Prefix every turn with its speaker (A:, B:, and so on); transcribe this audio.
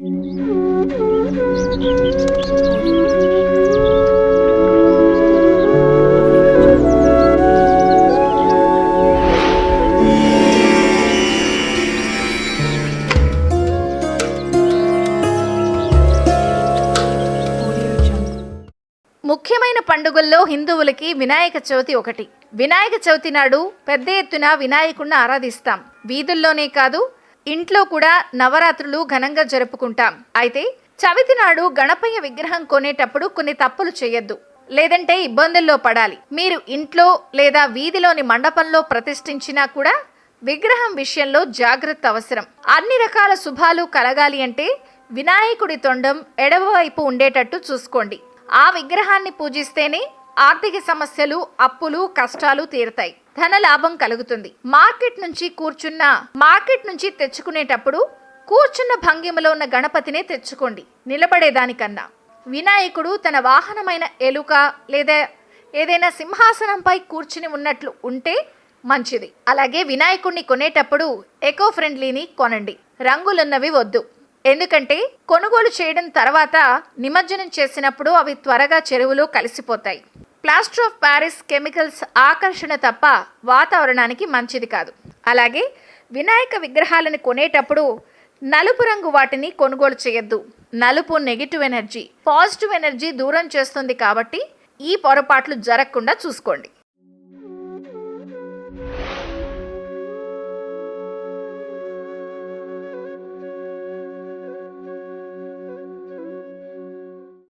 A: ముఖ్యమైన పండుగల్లో హిందువులకి వినాయక చవితి ఒకటి. వినాయక చవితి నాడు పెద్ద ఎత్తున వినాయకుణ్ణి ఆరాధిస్తాం. వీధుల్లోనే కాదు ఇంట్లో కూడా నవరాత్రులు ఘనంగా జరుపుకుంటాం. అయితే చవితి నాడు గణపయ్య విగ్రహం కొనేటప్పుడు కొన్ని తప్పులు చేయొద్దు. లేదంటే ఇబ్బందుల్లో పడాలి. మీరు ఇంట్లో లేదా వీధిలోని మండపంలో ప్రతిష్ఠించినా కూడా విగ్రహం విషయంలో జాగ్రత్త అవసరం. అన్ని రకాల శుభాలు కలగాలి అంటే వినాయకుడి తొండం ఎడమవైపు ఉండేటట్టు చూసుకోండి. ఆ విగ్రహాన్ని పూజిస్తేనే ఆర్థిక సమస్యలు అప్పులు కష్టాలు తీరుతాయి. ధన లాభం కలుగుతుంది. మార్కెట్ నుంచి కూర్చున్న మార్కెట్ నుంచి తెచ్చుకునేటప్పుడు కూర్చున్న భంగిమలో ఉన్న గణపతినే తెచ్చుకోండి. నిలబడేదానికన్నా. వినాయకుడు తన వాహనమైన ఎలుక లేదా ఏదైనా సింహాసనంపై కూర్చుని ఉన్నట్లు ఉంటే మంచిది. అలాగే వినాయకుడిని కొనేటప్పుడు ఎకో ఫ్రెండ్లీని కొనండి. రంగులున్నవి వద్దు. ఎందుకంటే కొనుగోలు చేయడం తర్వాత నిమజ్జనం చేసినప్పుడు అవి త్వరగా చెరువులో కలిసిపోతాయి. ప్లాస్టర్ ఆఫ్ ప్యారిస్ కెమికల్స్ ఆకర్షణ తప్ప వాతావరణానికి మంచిది కాదు. అలాగే వినాయక విగ్రహాలను కొనేటప్పుడు నలుపు రంగు వాటిని కొనుగోలు చేయొద్దు. నలుపు నెగిటివ్ ఎనర్జీ పాజిటివ్ ఎనర్జీ దూరం చేస్తుంది కాబట్టి ఈ పొరపాట్లు జరగకుండా చూసుకోండి.